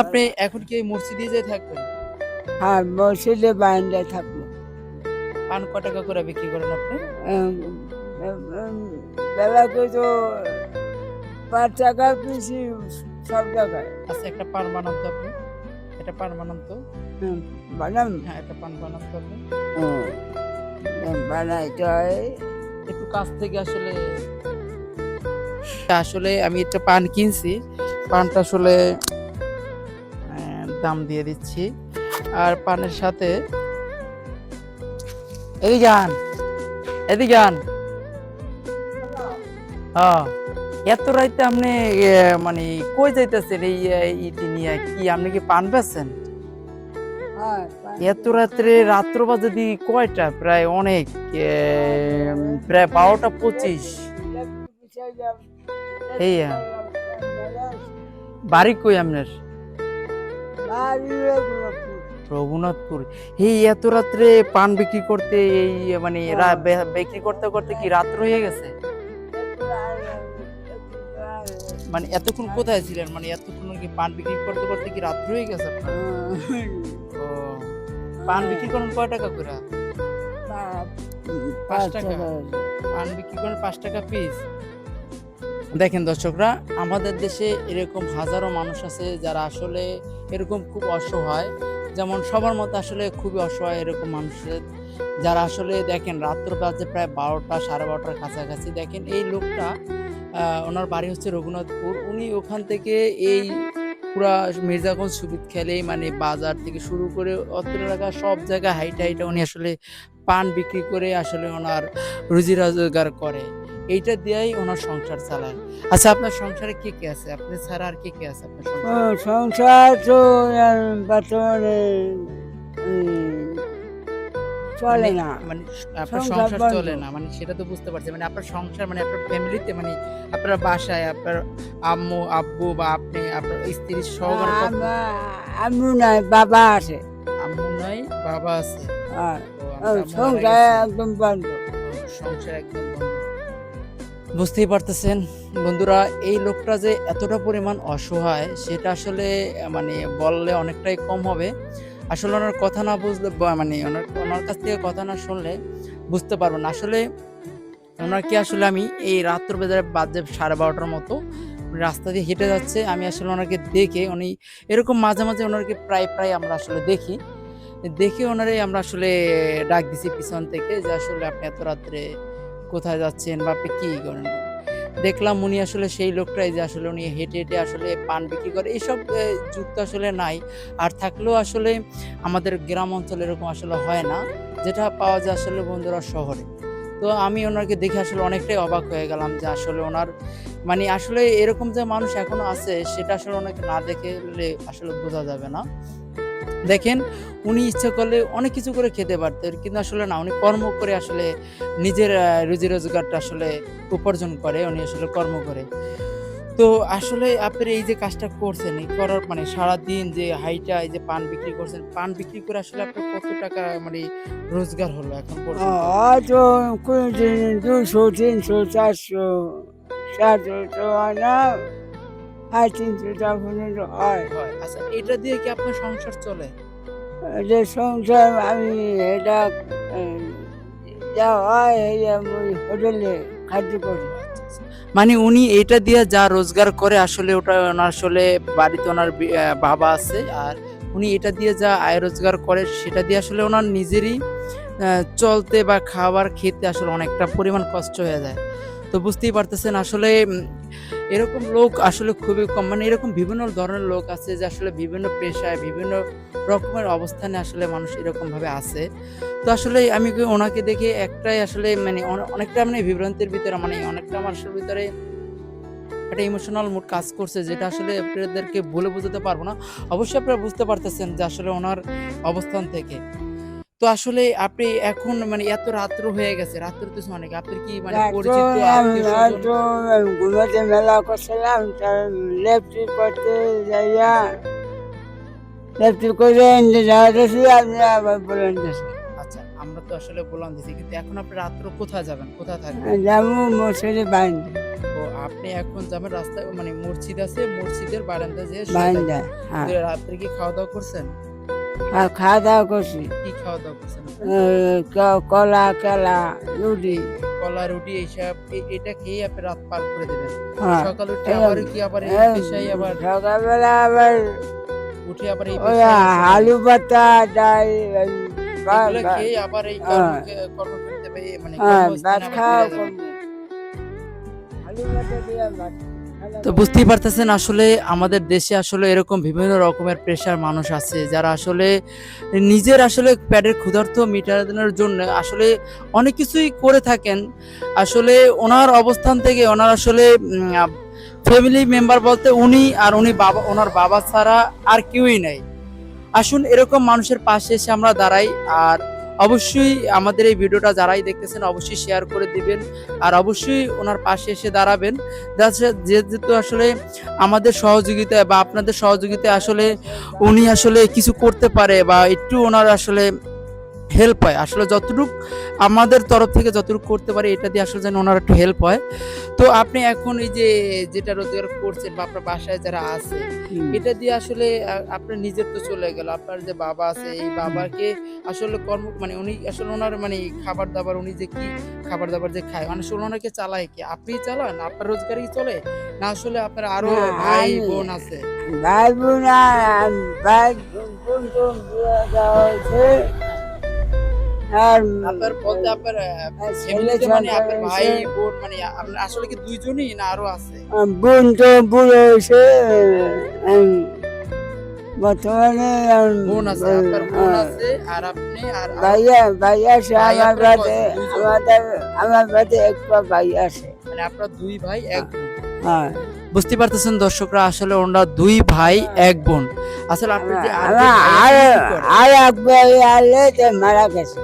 আপনি এখন কি মসজিদে যেয়ে থাকবেন? হ্যাঁ মসজিদে বারান্দায় থাকব। পান ক টাকা করে বিক্রি করেন আপনি? বেলাকে তো পাঁচ টাকা পিসি সব টাকায়। আচ্ছা একটা পান বানান তো আপনি। এটা পান বানান তো। বানাম হ্যাঁ একটা পান বানান তো আপনি। বানাইতে হয়। একটু কাছ থেকে আসলে আসলে আমি একটা পান কিনছি। পানটা আসলে দাম দিয়ে দিচ্ছি। আর পানের সাথে এদিকে আন এদিকে আন হ্যাঁ এত রাইতে আপনি মানে কই যাইতেছেন এই ইটি নিয়ে? কি আপনি কি পান হ্যাঁ, এত রাত্রে রাত্র বাজে দি কয়টা? প্রায় অনেক প্রায় বারোটা পঁচিশ। এই, বাড়ি কই আপনার? রঘুনাথপুর। এই এত রাত্রে পান বিক্রি করতে এই মানে বিক্রি করতে করতে কি রাত্র হয়ে গেছে? মানে এতক্ষণ কোথায় ছিলেন? মানে এতক্ষণ কি পান বিক্রি করতে করতে কি রাত্র হয়ে গেছে পান বিক্রি করেন কয় টাকা করে? পাঁচ? টাকা? পান বিক্রি করেন পাঁচ টাকা পিস দেখেন দর্শকরা, আমাদের দেশে এরকম হাজারো মানুষ আছে যারা আসলে এরকম খুব অসহায়। যেমন সবার মতো আসলে খুবই অসহায় এরকম মানুষের যারা আসলে দেখেন রাত্র বাজে প্রায় বারোটা, সাড়ে বারোটার কাছাকাছি। দেখেন এই লোকটা ওনার বাড়ি হচ্ছে রঘুনাথপুর। উনি ওখান থেকে এই পুরা মির্জাগঞ্জ সুবিদ খেলে মানে বাজার থেকে শুরু করে অত্র এলাকা, সব জায়গায় হাইটা হাইটা উনি আসলে পান বিক্রি করে আসলে ওনার রুজি রোজগার করে। এইটা দিয়েই ওনার সংসার চালায়। আচ্ছা আপনার সংসারে কে কে আছে? আপনি ছাড়া আর কে কে আছে আপনার সংসার তো বর্তমানে চলে না। মানে আপনার সংসার চলে না মানে সেটা তো বুঝতে পারছি। মানে আপনার সংসার মানে আপনার ফ্যামিলিতে মানে আপনার বাসায় আপনার আম্মু আব্বু বা আপনি আপনার স্ত্রী সহকারে আম্মু নাই বাবা আছে। আম্মু নাই বাবা আছে। সংসার একদম বন্ধ। সংসার একদম বন্ধ। বুঝতেই পারতেছেন। বন্ধুরা, এই লোকটা যে এতটা পরিমাণ অসহায়, সেটা আসলে মানে বললে অনেকটাই কম হবে। আসলে ওনার কথা না বুঝলে মানে ওনার ওনার কাছ থেকে কথা না শুনলে বুঝতে পারবেন আসলে ওনাকে আসলে আমি এই রাত্র বেজারে বাজে সাড়ে বারোটার মতো রাস্তা দিয়ে হেঁটে যাচ্ছে। আমি আসলে ওনাকে দেখে, উনি এরকম মাঝে মাঝে ওনাকে প্রায় প্রায় আমরা আসলে দেখি। দেখে ওনারে আমরা আসলে ডাক দিছি পিছন থেকে যে, আসলে আপনি এত রাত্রে কোথায় যাচ্ছেন বা আপনি কি করেন দেখলাম উনি আসলে সেই লোকটাই যে আসলে উনি হেঁটে হেঁটে আসলে পান বিক্রি করে এইসব যুক্ত আসলে নাই। আর থাকলেও আসলে আমাদের গ্রাম অঞ্চলে এরকম আসলে হয় না, যেটা পাওয়া যায় আসলে বন্ধুরা শহরে। তো আমি ওনাকে দেখে আসলে অনেকটাই অবাক হয়ে গেলাম যে আসলে ওনার মানে আসলে এরকম যে মানুষ এখনও আছে, সেটা আসলে ওনাকে না দেখলে আসলে বোঝা যাবে না। দেখেন, উনি ইচ্ছা করলে অনেক কিছু করে খেতে পারতেন, কিন্তু আসলে না, উনি কর্ম করে আসলে নিজের রুজি রোজগারটা আসলে উপার্জন করে, উনি আসলে কর্ম করে। তো আসলে আপনি এই যে কাজটা করছেন, এই করার মানে সারা দিন যে হাইটা, এই যে পান বিক্রি করছেন, পান বিক্রি করে আসলে আপনার কত টাকা মানে রোজগার হলো এখন হয়তো দুশো তিনশো, চারশো চারশো তো না। সাড়ে তিনশো হয় হয় আচ্ছা এটা দিয়ে কি আপনার সংসার চলে যে সংসার আমি এটা যা হয় হোটেলে খাদ্য করি মানে উনি এটা দিয়ে যা রোজগার করে, আসলে ওটা ওনার আসলে বাড়িতে ওনার বাবা আছে, আর উনি এটা দিয়ে যা আয় রোজগার করে, সেটা দিয়ে আসলে ওনার নিজেরই চলতে বা খাবার খেতে আসলে অনেকটা পরিমাণ কষ্ট হয়ে যায়। তো বুঝতেই পারতেছেন, আসলে এরকম লোক আসলে খুবই কম। মানে এরকম বিভিন্ন ধরনের লোক আছে যে আসলে বিভিন্ন পেশায়, বিভিন্ন রকমের অবস্থানে আসলে মানুষ এরকমভাবে আছে। তো আসলে আমি ওনাকে দেখে একটাই আসলে মানে অনেকটা মানে বিভ্রান্তির ভিতরে মানে অনেকটা মানুষের ভিতরে একটা ইমোশনাল মুড কাজ করছে যেটা আসলে আপনাদেরকে বলে বোঝাতে পারব না। অবশ্যই আপনারা বুঝতে পারতেছেন যে আসলে ওনার অবস্থান থেকে। তো আসলে আপনি এখন মানে এত রাত্র হয়ে গেছে রাত্র তো অনেক। আপনি কি মানে পরিচিত ঘুমাতে মেলা করছিলাম লেফটি করতে যাইয়া লেফটি করে যাওয়াতেছি আপনি আবার বলেন আচ্ছা আমরা তো আসলে বললাম দিছি কিন্তু এখন আপনি রাত্র কোথায় যাবেন? কোথায় থাকবেন? যাব বান্ধে তো আপনি এখন যাবেন রাস্তায় মানে মসজিদ আছে মসজিদের বারান্দা যে। হ্যাঁ। রাত্রে কি খাওয়া দাওয়া করছেন? আর খাওয়া দাওয়া করছি কি খাওয়া দাওয়া করছেন কলা কেলা রুটি কলা রুটি এইসব এটা খেয়ে আপনি রাত পার করে দেবেন হ্যাঁ সকালে উঠে আবার কি আবার আবার সকালবেলা আবার উঠে আবার এই। আলু পাতা ডাল খেয়ে আবার এই হ্যাঁ। কর্ম করতে মানে হ্যাঁ ভাত খাওয়া। আলু পাতা দিয়ে ভাত তো বুঝতেই পারতেছেন, আসলে আমাদের দেশে আসলে এরকম বিভিন্ন রকমের প্রেশার মানুষ আছে, যারা আসলে নিজের আসলে প্যাডের ক্ষুধার্ত মেটানোর জন্য আসলে অনেক কিছুই করে থাকেন। আসলে ওনার অবস্থান থেকে ওনার আসলে ফ্যামিলি মেম্বার বলতে উনি আর উনি বাবা, ওনার বাবা ছাড়া আর কেউই নেই। আসুন এরকম মানুষের পাশে এসে আমরা দাঁড়াই, আর অবশ্যই আমাদের এই ভিডিওটা যারাই দেখতেছেন অবশ্যই শেয়ার করে দিবেন। আর অবশ্যই ওনার পাশে এসে দাঁড়াবেন। যেহেতু আসলে আমাদের সহযোগিতা বা আপনাদের সহযোগিতা আসলে উনি আসলে কিছু করতে পারে বা একটু ওনার আসলে হেল্প হয়। আসলে যতটুকু আমাদের তরফ থেকে যতটুকু করতে পারে এটা দিয়ে আসলে যেন ওনার একটু হেল্প হয়। তো আপনি এখন এই যে যেটা রোজগার করছেন বা আপনার বাসায় যারা আছে এটা দিয়ে আসলে আপনার নিজের তো চলে গেল। আপনার যে বাবা আছে এই বাবাকে আসলে কর্ম মানে উনি আসলে ওনার মানে খাবার দাবার উনি যে কি খাবার দাবার যে খায় মানে আসলে ওনাকে চালায় কি? আপনি চালান? আপনার রোজগারই চলে? না আসলে আপনার আরও ভাই বোন আছে? ভাই বোন ভাই বোন আর আপনার বলতে আপনার ছেলে মানে আপনার ভাই বোন মানে আপনার আসলে কি দুইজনই না আরও আছে? বোন তো বুড়ো হয়েছে বর্তমানে বোন আছে আপনার বোন হ্যাঁ, আছে আর আপনি আর ভাইয়া ভাইয়া আছে আমার বাদে আমাদের আমার বাদে একটা ভাই আছে। মানে আপনার দুই ভাই এক হ্যাঁ। বুঝতে পারতেছেন দর্শকরা আসলে ওনারা দুই ভাই এক বোন। আসলে আপনি যে আর এক ভাই আলে মারা গেছে।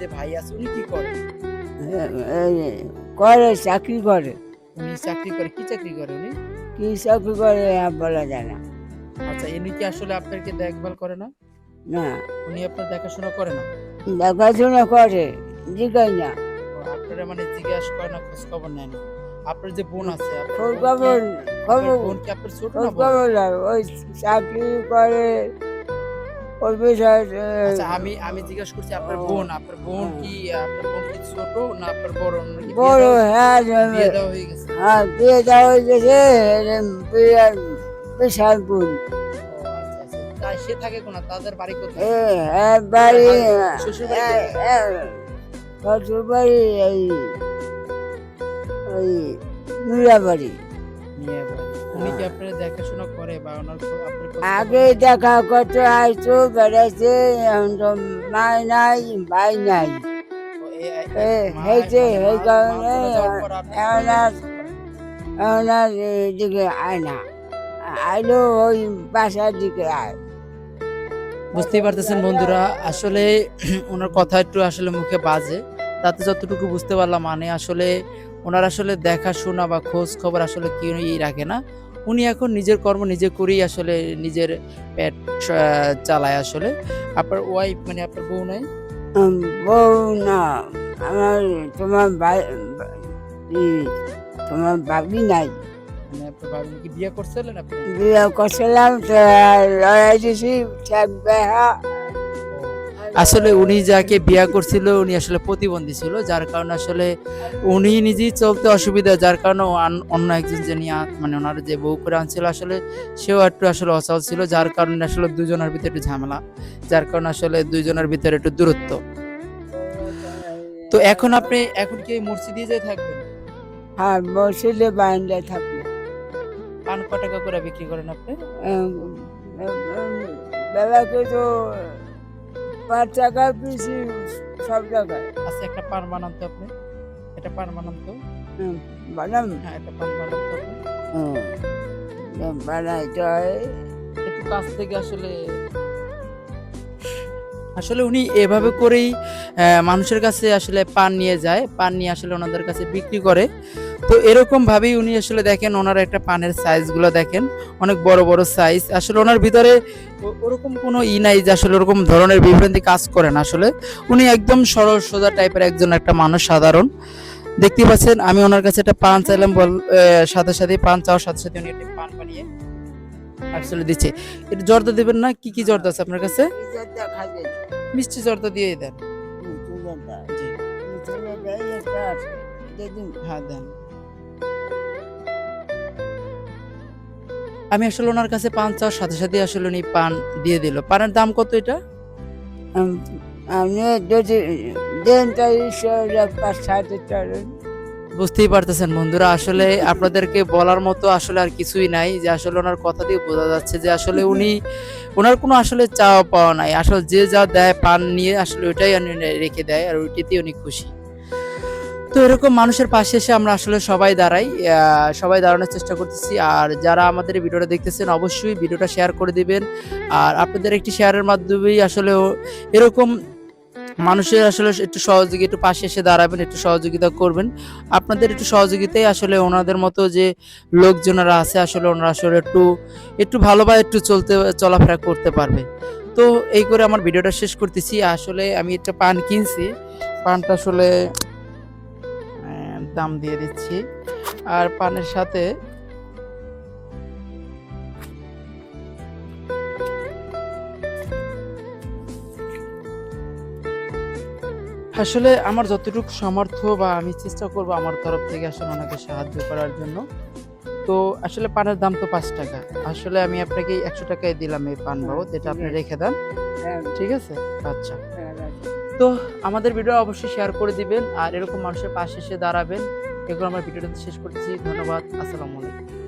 যে ভাই আছে উনি কি করে? করে চাকরি করে। উনি চাকরি করে কি চাকরি করে উনি? কি চাকরি করে বলা যায় না। আচ্ছা উনি কি আসলে আপনাকে দেখভাল করে না? না। উনি আপনার দেখাশোনা করে না? দেখাশোনা করে জিগাই না আপনারা মানে জিজ্ঞাসা করে না খোঁজ খবর নেয় না আপনার যে বোন আছে খোঁজ বোন খবর খবর বোন কি আপনার ছোট না ওই চাকরি করে ওই বিষয়ে আচ্ছা আমি আমি জিজ্ঞাসা করছি আপনার বোন আপনার বোন কি আপনার বোন কি ছোট না আপনার বড়? বড় হ্যাঁ বিয়ে দেওয়া হয়ে গেছে। হ্যাঁ বিয়ে দেওয়া হয়ে গেছে বিশাল বোন আচ্ছা, আচ্ছা। সে থাকে কোন? তাদের বাড়ি কোথায়? এক বাড়ি শ্বশুর বাড়ি শ্বশুর বাড়ি এই বাড়ি। উনি কি আপনার দেখাশোনা করে বা ওনার আগে দেখা করতে আসতো বেড়াইছে মাই নাই ভাই নাই। হয়েছে, মানে কারণে আয় না। আইলো ওই বাসার দিকে আয়। বুঝতেই পারতেছেন বন্ধুরা আসলে ওনার কথা একটু আসলে মুখে বাজে। তাতে যতটুকু বুঝতে পারলাম মানে আসলে ওনার আসলে দেখাশোনা বা খোঁজ খবর আসলে কেউই রাখে না। উনি এখন নিজের কর্ম নিজে করেই আসলে নিজের পেট চালায় আসলে। আপনার ওয়াইফ মানে আপনার বউ নাই? বউ না। আমার তোমার তোমার ভাবি নাই। মানে বিয়ে করছিলেন আপনি? বিয়ে করছিলাম তো লড়াই দিছি থাকবে হ্যাঁ আসলে উনি যাকে বিয়া করছিল উনি আসলে প্রতিবন্ধী ছিল যার কারণে আসলে উনি নিজেই চলতে অসুবিধা যার কারণে অন্য একজন যে নিয়ে মানে ওনার যে বউ করে আনছিল আসলে সেও একটু আসলে অচল ছিল যার কারণে আসলে দুজনের ভিতরে একটু ঝামেলা যার কারণে আসলে দুইজনের ভিতরে একটু দূরত্ব। তো এখন আপনি এখন কি মসজিদে যেয়ে থাকবেন? হ্যাঁ মসজিদে বারান্দা থাকবে। পান ক টাকা করে বিক্রি করেন আপনি? বেলাকে তো পাঁচ টাকা পিসি সব জায়গায়। আচ্ছা একটা পান বানান তো আপনি। এটা পান বানান তো। হুম, বানাম হ্যাঁ একটা পান বানান তো বানাইতে হয়। একটু কাছ থেকে আসলে আসলে উনি এভাবে করেই মানুষের কাছে আসলে পান নিয়ে যায়। পান নিয়ে আসলে ওনাদের কাছে বিক্রি করে। তো এরকম ভাবেই উনি আসলে দেখেন ওনার একটা পানের সাইজগুলো দেখেন অনেক বড় বড় সাইজ আসলে ওনার ভিতরে ওরকম কোনো ই নাই যে আসলে ওরকম ধরনের বিভ্রান্তি কাজ করেন আসলে। উনি একদম সরল সোজা টাইপের একজন একটা মানুষ সাধারণ। দেখতে পাচ্ছেন আমি ওনার কাছে একটা পান চাইলাম বল সাথে সাথে পান চাওয়ার সাথে সাথে উনি একটা পান বানিয়ে আসলে দিচ্ছে। এটা জর্দা দেবেন না? কি কি জর্দা আছে আপনার কাছে? মিষ্টি জর্দা দিয়ে দিন। হ্যাঁ দেন। আমি আসলে ওনার কাছে পান চাওয়ার সাথে সাথে আসলে উনি পান দিয়ে দিল। পানের দাম কত এটা? যদি বুঝতেই পারতেছেন বন্ধুরা আসলে আপনাদেরকে বলার মতো আসলে আর কিছুই নাই যে আসলে ওনার কথা দিয়ে বোঝা যাচ্ছে যে আসলে উনি ওনার কোনো আসলে চাওয়া পাওয়া নাই। আসলে যে যা দেয় পান নিয়ে আসলে ওইটাই উনি রেখে দেয় আর ওইটাতেই উনি খুশি। তো এরকম মানুষের পাশে এসে আমরা আসলে সবাই দাঁড়াই সবাই দাঁড়ানোর চেষ্টা করতেছি। আর যারা আমাদের ভিডিওটা দেখতেছেন, অবশ্যই ভিডিওটা শেয়ার করে দিবেন। আর আপনাদের একটি শেয়ারের মাধ্যমেই আসলে এরকম মানুষের আসলে একটু সহযোগী, একটু পাশে এসে দাঁড়াবেন, একটু সহযোগিতা করবেন। আপনাদের একটু সহযোগিতাই আসলে ওনাদের মতো যে লোকজনেরা আছে, আসলে ওনারা আসলে একটু একটু ভালোভাবে একটু চলতে, চলাফেরা করতে পারবে। তো এই করে আমার ভিডিওটা শেষ করতেছি। আসলে আমি একটা পান কিনছি। পানটা আসলে দাম দিয়ে দিচ্ছি। আর পানের সাথে আসলে আমার যতটুকু সামর্থ্য বা আমি চেষ্টা করব আমার তরফ থেকে আসলে ওনাকে সাহায্য করার জন্য। তো আসলে পানের দাম তো পাঁচ টাকা। আসলে আমি আপনাকে একশো টাকায় দিলাম এই পান বাবদ এটা আপনি রেখে দেন। ঠিক আছে? আচ্ছা। তো আমাদের ভিডিও অবশ্যই শেয়ার করে দিবেন আর এরকম মানুষের পাশে এসে দাঁড়াবেন। এগুলো আমার ভিডিওটা শেষ করছি ধন্যবাদ। আসসালামু আলাইকুম।